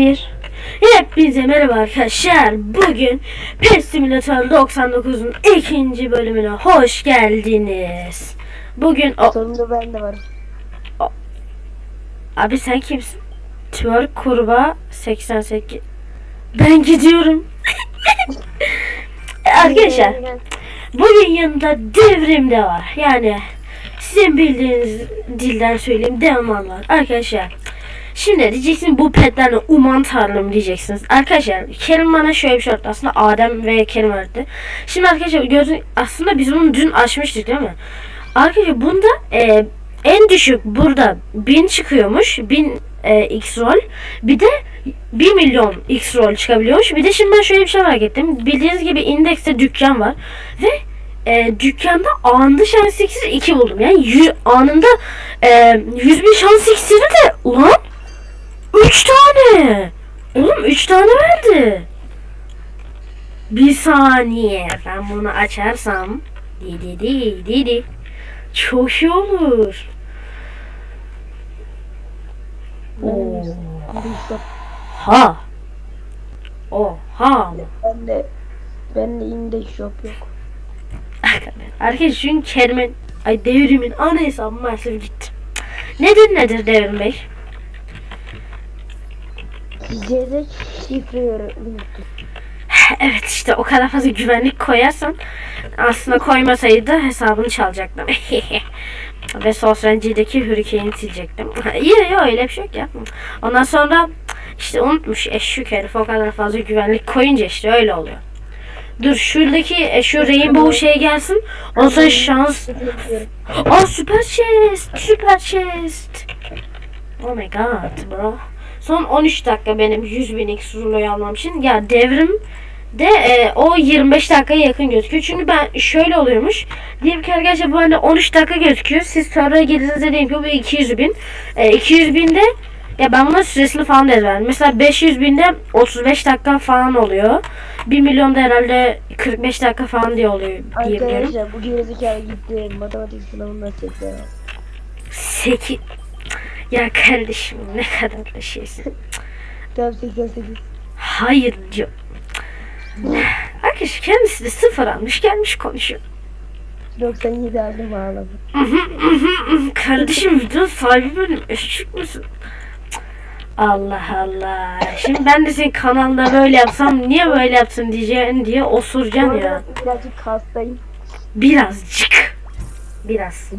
1 Hepinize merhaba arkadaşlar. Bugün PES Simulator 99'un ikinci bölümüne hoş geldiniz. Bugün o Sonunda ben de varım. abi sen kimsin? Twerk kurbağa 88 Ben gidiyorum. arkadaşlar bugün yanında devrim de var. Yani sizin bildiğiniz dilden söyleyeyim Devman var. Arkadaşlar Şimdi diyeceksin bu petlerle uman tanrım diyeceksiniz. Arkadaşlar Kerim bana şöyle bir şey öğretti. Aslında Adem ve Kerim öğretti. Şimdi arkadaşlar gördüğünüz aslında biz bunu dün açmıştık değil mi? Arkadaşlar bunda e, en düşük burada 1000 çıkıyormuş. 1000 e, x roll. Bir de 1 milyon x roll çıkabiliyormuş. Bir de şimdi ben şöyle bir şey merak ettim. Bildiğiniz gibi indekste dükkan var. Ve e, dükkanda anında şans iksiri 2 buldum. Yani yü- anında e, 100 bin şans iksiri de ulan 3 tane. Oğlum 3 tane verdi. Bir saniye. Ben bunu açarsam di di di di di. Çok iyi olur. Oo. Ha. Oha. Ben de ben de indeks shop yok. Arkadaşlar çünkü Kerim'in ay devrimin ana hesabı maalesef gitti. Nedir nedir devrim bey? Yedek şifreyi unuttum. Evet işte o kadar fazla güvenlik koyarsan aslında koymasaydı hesabını çalacaktım. Ve Sosrenci'deki Hurricane'i silecektim. İyi ya öyle bir şey yok ya. Ondan sonra işte unutmuş eşşük herif o kadar fazla güvenlik koyunca işte öyle oluyor. Dur şuradaki şu Rainbow şey gelsin. Ondan sonra şans. Aa süper chest. Süper chest. Oh my god bro. Son 13 dakika benim 100 bin X ruloyu almam için. Ya devrim de e, o 25 dakikaya yakın gözüküyor. Çünkü ben şöyle oluyormuş. Diyelim ki arkadaşlar bu hani 13 dakika gözüküyor. Siz sonra girdiğinizde diyelim ki bu 200 bin. E, 200 binde ya ben buna süresini falan da ezberledim. Mesela 500 binde 35 dakika falan oluyor. 1 milyonda herhalde 45 dakika falan diye oluyor diyebiliyorum. Arkadaşlar bu gerizekalı gitti matematik sınavında çekti. 8 Ya kardeşim ne kadar da şeysin. Tam 88. Hayır diyor. Arkadaş kendisi de sıfır almış gelmiş konuşuyor. 97 aldım ağladım. Kardeşim video sahibi benim eşek misin? Allah Allah. Şimdi ben de senin kanalda böyle yapsam niye böyle yapsın diyeceğin diye osuracaksın ya. birazcık hastayım. Birazcık. Biraz.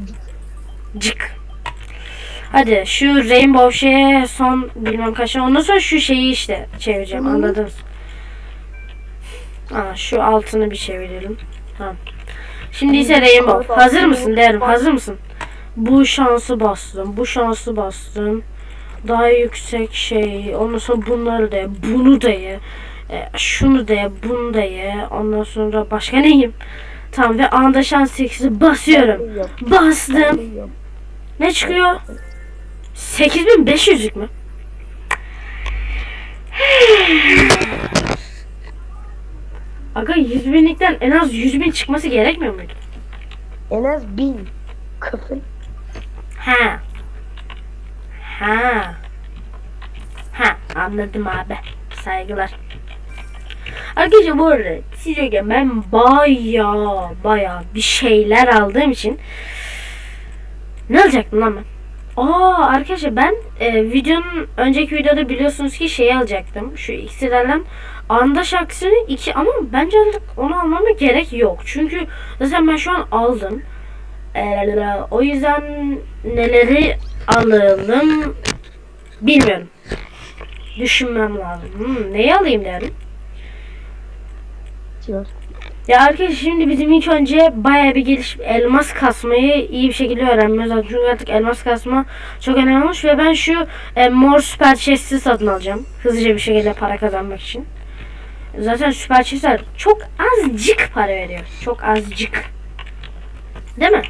Cık. Hadi şu rainbow şeye son bilmem kaç ondan sonra şu şeyi işte çevireceğim Hı. anladınız. Aa, şu altını bir çevirelim. Tamam. Şimdi ise rainbow. Hazır mısın derim hazır mısın? Bu şansı bastım. Bu şansı bastım. Daha yüksek şey. Ondan sonra bunları da ye, bunu da ye. E, şunu da ye, bunu da ye. Ondan sonra başka neyim? Tamam ve anda şans 8'i basıyorum. Bastım. Ne çıkıyor? 8500'lük mü? Aga 100 binlikten en az 100 bin çıkması gerekmiyor muydu? En az 1000. Kafır. Ha. Ha. Ha anladım abi. Saygılar. Arkadaşlar bu arada size ben baya baya bir şeyler aldığım için ne alacaktım lan ben? Aa arkadaşlar ben e, videonun önceki videoda biliyorsunuz ki şeyi alacaktım. Şu iksirlerden anda şarkısını iki ama bence artık onu almama gerek yok. Çünkü zaten ben şu an aldım. Ee, o yüzden neleri alalım bilmiyorum. Düşünmem lazım. Hmm, neyi alayım derim. Çıkar. Ya arkadaşlar şimdi bizim ilk önce bayağı bir gelişip elmas kasmayı iyi bir şekilde öğrenmemiz lazım. Çünkü artık elmas kasma çok önemli olmuş ve ben şu e, mor süper chest'i satın alacağım. Hızlıca bir şekilde para kazanmak için. Zaten süper chest'ler çok azıcık para veriyor. Çok azıcık. Değil mi?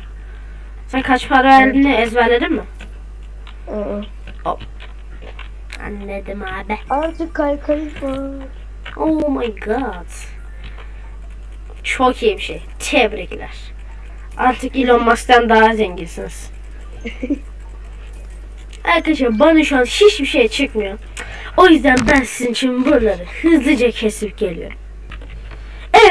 Sen kaç para verdiğini ezberledin mi? Aa. Anladım abi. Artık kaykayım var. Oh my god. Çok iyi bir şey. Tebrikler. Artık Elon Musk'tan daha zenginsiniz. Arkadaşlar bana şu an hiçbir şey çıkmıyor. O yüzden ben sizin için buraları hızlıca kesip geliyorum.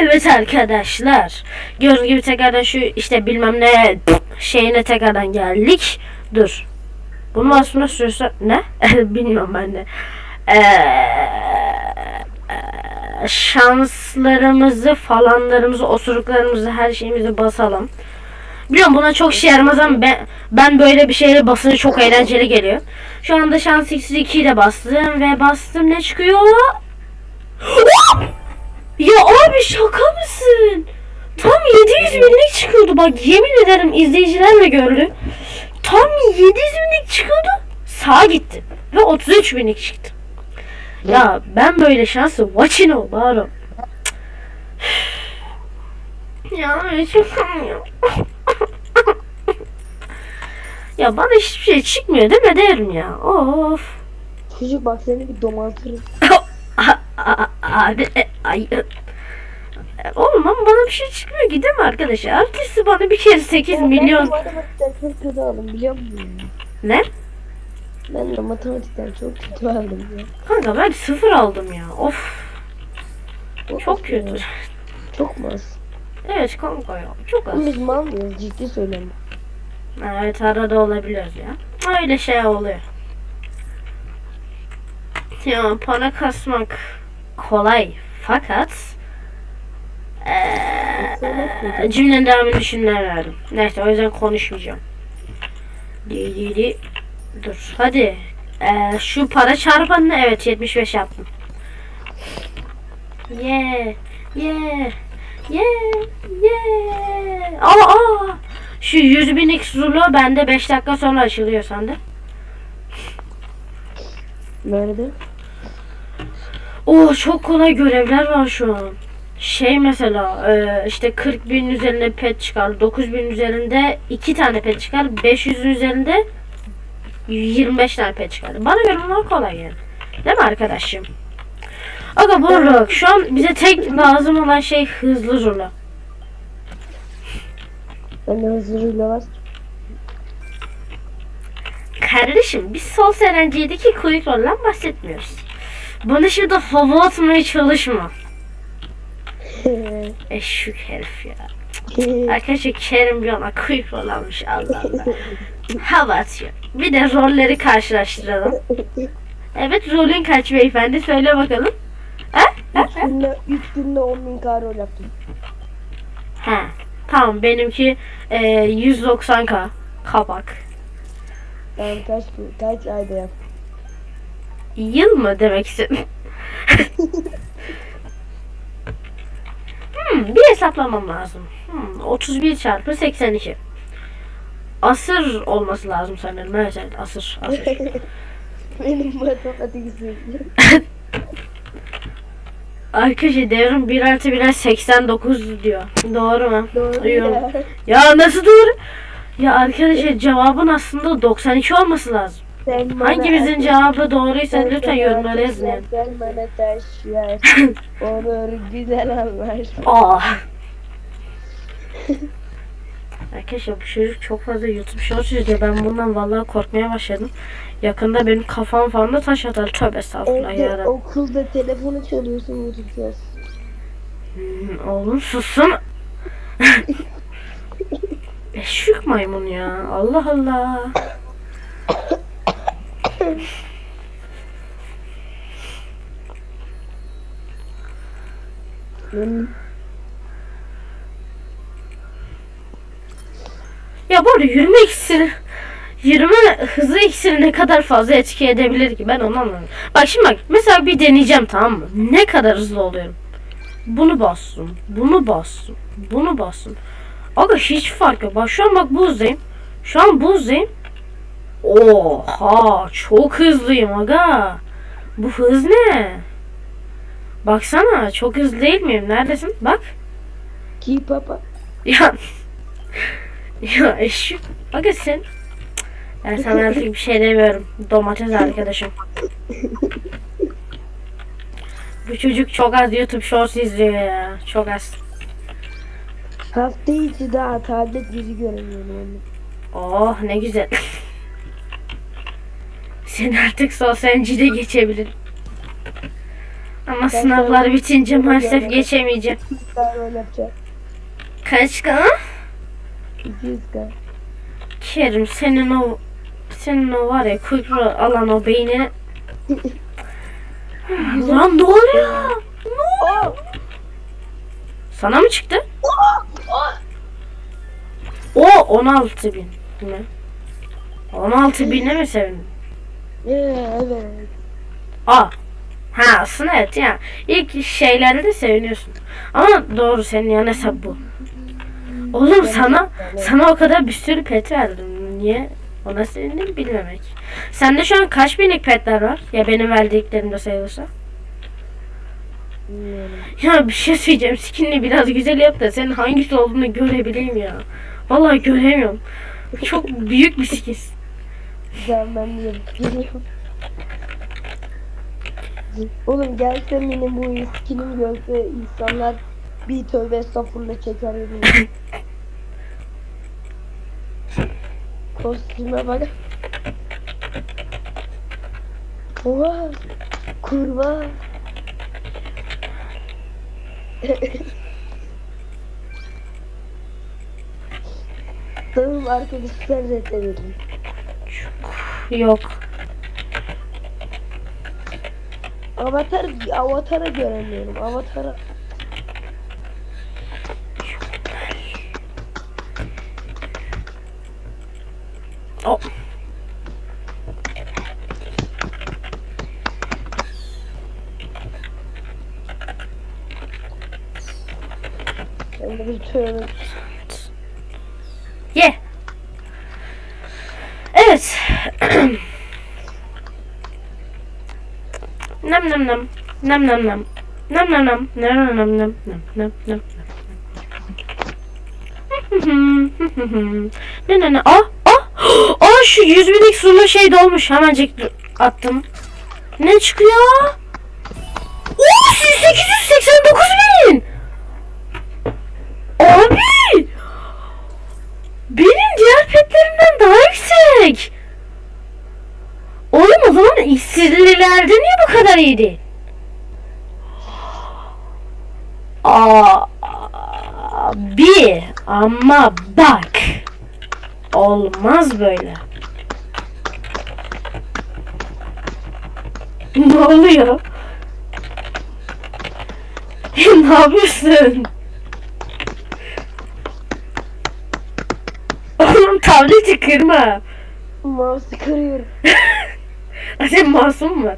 Evet arkadaşlar. Gördüğünüz gibi tekrardan şu işte bilmem ne şeyine tekrardan geldik. Dur. Bunu aslında sürüyorsa ne? Bilmiyorum ben de. Ee, e, şanslarımızı falanlarımızı osuruklarımızı her şeyimizi basalım. Biliyorum buna çok şey yaramaz ama ben, ben böyle bir şeyle basınca çok eğlenceli geliyor. Şu anda şans iksiri 2'yi de bastım ve bastım ne çıkıyor? ya abi şaka mısın? Tam 700 binlik çıkıyordu bak yemin ederim izleyiciler de gördü. Tam 700 binlik çıkıyordu. Sağa gitti. Ve 33 binlik çıktı. Ya ben böyle şansı ol bari. Ya çıkamıyorum. ya bana hiçbir şey çıkmıyor değil mi derim ya. Of. Çocuk bak seni bir domaltırım. Abi e, ay e, Oğlum ama bana bir şey çıkmıyor ki değil mi arkadaşlar? Artisti bana bir kere 8 Ya milyon Ben kötü aldım biliyor musun? Ne? Ben de matematikten çok kötü aldım ya. Kanka ben sıfır aldım ya. Of O çok nasıl kötü. ya? Çok mu az? Evet kanka ya çok az. Biz mal mıyız? Ciddi söylüyorum. Evet arada olabiliyoruz ya. Öyle şey oluyor. Ya para kasmak kolay fakat eee cümlenin devamını düşünmem Neyse o yüzden konuşmayacağım. Di, di, di. Dur hadi. Eee, şu para çarpanını evet 75 yaptım. Yeah. Yeah. Yeah. Yeah. Aa, aa. Şu 100 binlik zulu bende 5 dakika sonra açılıyor sende. Nerede? Oo çok kolay görevler var şu an. Şey mesela e, işte 40 bin üzerinde pet çıkar. 9 bin üzerinde 2 tane pet çıkar. 500'ün üzerinde 25 tane pet çıkar. Bana göre bunlar kolay yani. Değil mi arkadaşım? Aga Borluk şu an bize tek lazım olan şey hızlı zulu. Ben de hızlıyla var. Kardeşim biz sol serenciyedeki quick roll'dan bahsetmiyoruz. Bana şurada hava atmaya çalışma. Eşük herif ya. Arkadaşlar Kerim bir ona quick roll almış Allah Allah. Hava atıyor. Bir de rolleri karşılaştıralım. Evet rolün kaç beyefendi söyle bakalım. Üç günde, üç günde 10 bin kar yaptım. He. Tamam benimki e, 190k kabak. Ben kaç kaç ayda yaptım. Yıl mı demek istedim? hmm, bir hesaplamam lazım. Hmm, 31 çarpı 82. Asır olması lazım sanırım. Evet, evet asır. asır. Benim matematik zevkim. Arkadaşlar devrim 1 artı 1'e 89 diyor. Doğru mu? Doğru ya. Ya nasıl doğru? Ya arkadaşlar cevabın aslında 92 olması lazım. Sen Hangimizin ateş- cevabı doğruysa lütfen yorumlara yazın. yani. Sen bana taş ver. Olur güzel anlar. Aa. Arkadaşlar bu çocuk çok fazla YouTube Shorts izliyor. Ben bundan vallahi korkmaya başladım. Yakında benim kafam falan da taş atar. Tövbe estağfurullah Evde yarabbim. okulda telefonu çalıyorsun unutacağız. Hmm, Oğlum sussun. Eşük maymun ya. Allah Allah. Benim Ya bu arada yürüme iksiri yürüme hızı iksiri ne kadar fazla etki edebilir ki ben onu anlamadım. Bak şimdi bak mesela bir deneyeceğim tamam mı? Ne kadar hızlı oluyorum. Bunu bastım. Bunu bastım. Bunu bastım. Aga hiç fark yok. Bak şu an bak buzdayım. Şu an buzdayım. Oha çok hızlıyım aga. Bu hız ne? Baksana çok hızlı değil miyim? Neredesin? Bak. keep up. Ya ya eşi Aga sen ben sana artık bir şey demiyorum. Domates arkadaşım. Bu çocuk çok az YouTube Shorts izliyor ya. Çok az. Hafta içi daha tablet yüzü göremiyorum onu. Oh ne güzel. Sen artık sosyalcide geçebilir. Ama sınavlar bitince maalesef geçemeyeceğim. 200k rol yapacağım. Kaç kan? 200k. Kerim senin o senin o var ya kuyruğu alan o beynini Lan ne oluyor? Oh! Sana mı çıktı? O 16 bin mi? 16 bine mi sevindin? Ee, evet. Aa. Ha aslında evet ya. İlk şeylerde de seviniyorsun. Ama doğru senin yan hesap bu. Oğlum sana sana o kadar bir sürü pet verdim. Niye? Ona sevindim bilmemek. Sende şu an kaç binlik petler var? Ya benim verdiklerim de sayılırsa. Bilmiyorum. Ya bir şey söyleyeceğim. Skinini biraz güzel yap da senin hangisi olduğunu görebileyim ya. Vallahi göremiyorum. Çok büyük bir skin. Güzel ben de. Oğlum gelse benim bu skinim görse insanlar bir tövbe estağfurullah çeker yemin. Kostüme bak. Oha! Kurbağa! Tamam arkadaşlar reddedelim. Yok. Avatar, avatara göremiyorum. Avatara. Nam nam nam. Nam nam nam. Nam nam nam. Nam nam nam nam nam nam nam. ne ne ne? Aa, aa, aa şu 100 binlik sulu şey dolmuş. Hemencik attım. Ne çıkıyor? Oo 889 bin. Abi. Benim diğer petlerimden daha yüksek. Oğlum o zaman iksirlilerde niye bu kadar iyi değil? Aa, bir ama bak. Olmaz böyle. ne oluyor? ne yapıyorsun? Oğlum tableti kırma. Mouse'u kırıyorum. Sen masum mu?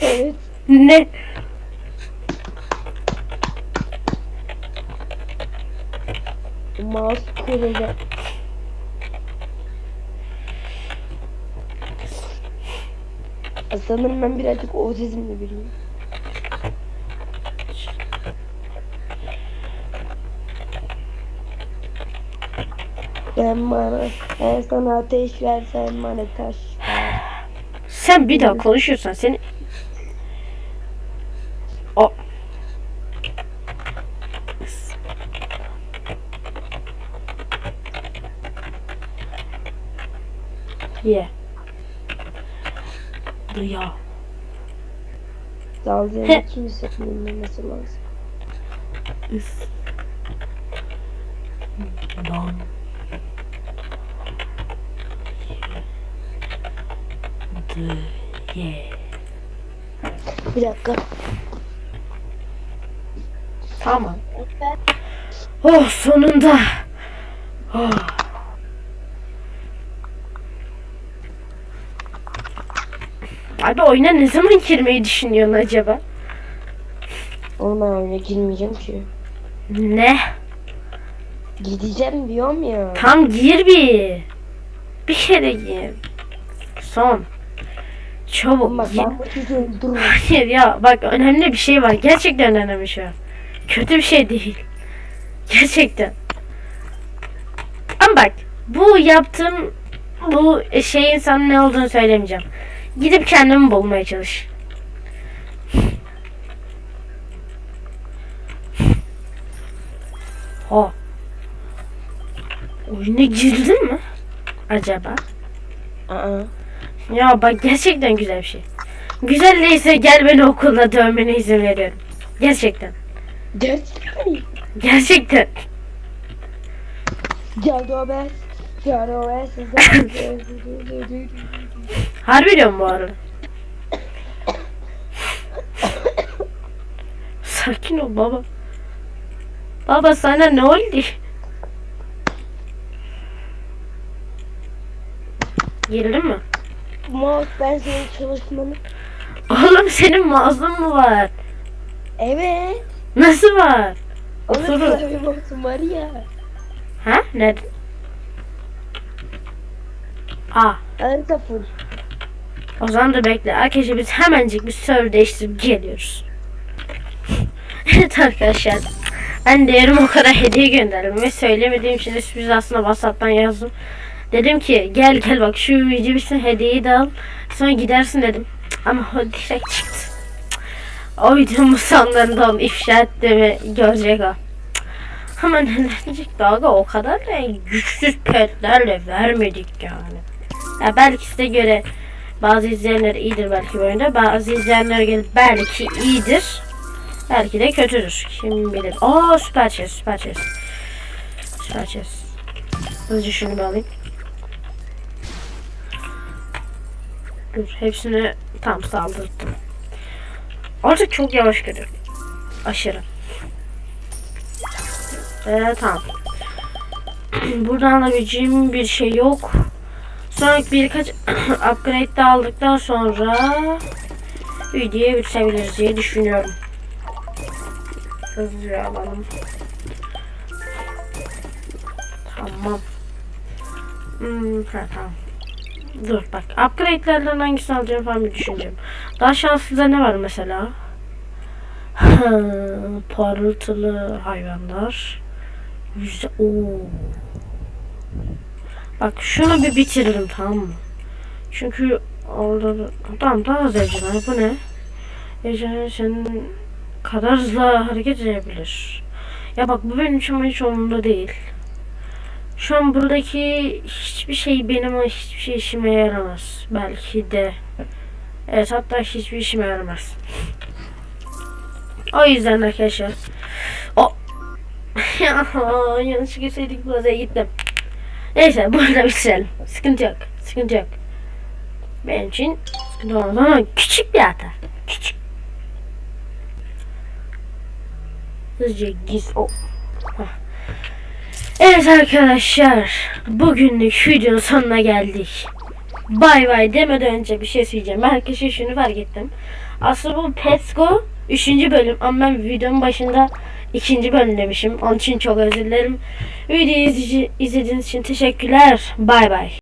Evet. Ne? Mouse kırılacak. Sanırım ben birazcık otizmli biriyim. Ben bana, ben sana ateş versem bana taş. Sen bir daha konuşuyorsan seni... O... Ye. Duya. Dalgaya kimse bilmemesi lazım. Is. Don. D. Ye. Bir dakika. Tamam. Oh sonunda. Oh. Abi oyuna ne zaman girmeyi düşünüyorsun acaba? Oğlum ben oyuna girmeyeceğim ki. Ne? Gideceğim diyorum ya. Tam gir bir. Bir kere gir. Son. Çabuk Bak ben bu çocuğu dur. Hayır ya bak önemli bir şey var. Gerçekten önemli bir şey var. Kötü bir şey değil. Gerçekten. Ama bak bu yaptığım bu şeyin sana ne olduğunu söylemeyeceğim. Gidip kendimi bulmaya çalış. Ha. Oyuna girdin mi? Acaba? Aa. Ya bak gerçekten güzel bir şey. Güzel değilse gel beni okulda dövmene izin veriyorum. Gerçekten. Gerçekten mi? Gerçekten. Gel dövbe. Gel dövbe. Harbi diyorum bu arada. Sakin ol baba. Baba sana ne oldu? Gerildin mi? Mouse ben senin çalışmanı. Oğlum senin mağazan mı var? Evet. Nasıl var? Onun Oturun. klavye mouse'um var ya. Ha? Nerede? Aa, Harita full. o zaman da bekle. Arkadaşlar biz hemencik bir server değiştirip geliyoruz. evet arkadaşlar. Ben değerim o kadar hediye gönderdim ve söylemediğim için de sürpriz aslında WhatsApp'tan yazdım. Dedim ki gel gel bak şu bitsin hediyeyi de al. Sonra gidersin dedim. Ama o direkt çıktı. O videomun sonlarında onu ifşa etti ve görecek o. Ama ne diyecek dalga o kadar da güçsüz petlerle vermedik yani. Ya belki size göre bazı izleyenler iyidir belki böyle. Bazı izleyenlere göre belki iyidir. Belki de kötüdür. Kim bilir. Aa süper chest, süper chest. Süper chest. Hızlıca şunu alayım. Dur hepsini tam saldırdım. Artık çok yavaş gidiyor. Aşırı. Ee, tamam. Buradan alabileceğim bir şey yok. Sonraki birkaç upgrade de aldıktan sonra videoyu bitirebiliriz diye düşünüyorum. Hızlıca alalım. Tamam. Hmm, ha, tamam. Dur bak. Upgrade'lerden hangisini alacağım falan bir düşüneceğim. Daha şanslı da ne var mesela? Parıltılı hayvanlar. Yüzde Oo. Bak şunu bir bitirelim tamam mı? Çünkü orada da- tamam daha az ejderha bu ne? Ejderha senin kadar hızlı hareket edebilir. Ya bak bu benim için hiç umurumda değil. Şu an buradaki hiçbir şey benim hiçbir şey işime yaramaz. Belki de. Evet hatta hiçbir işime yaramaz. O yüzden arkadaşlar. O. ya yanlışlıkla söyledik bu gittim. Neyse burada bitirelim. Sıkıntı yok. Sıkıntı yok. Benim için sıkıntı olmaz ama küçük bir hata. Küçük. Hızlıca giz. Oh. Evet arkadaşlar. Bugünlük videonun sonuna geldik. Bay bay demeden önce bir şey söyleyeceğim. Arkadaşlar şunu fark ettim. Aslında bu Pets Go 3. bölüm ama ben videonun başında ikinci bölüm demişim. Onun için çok özür dilerim. Videoyu izlediğiniz için teşekkürler. Bay bay.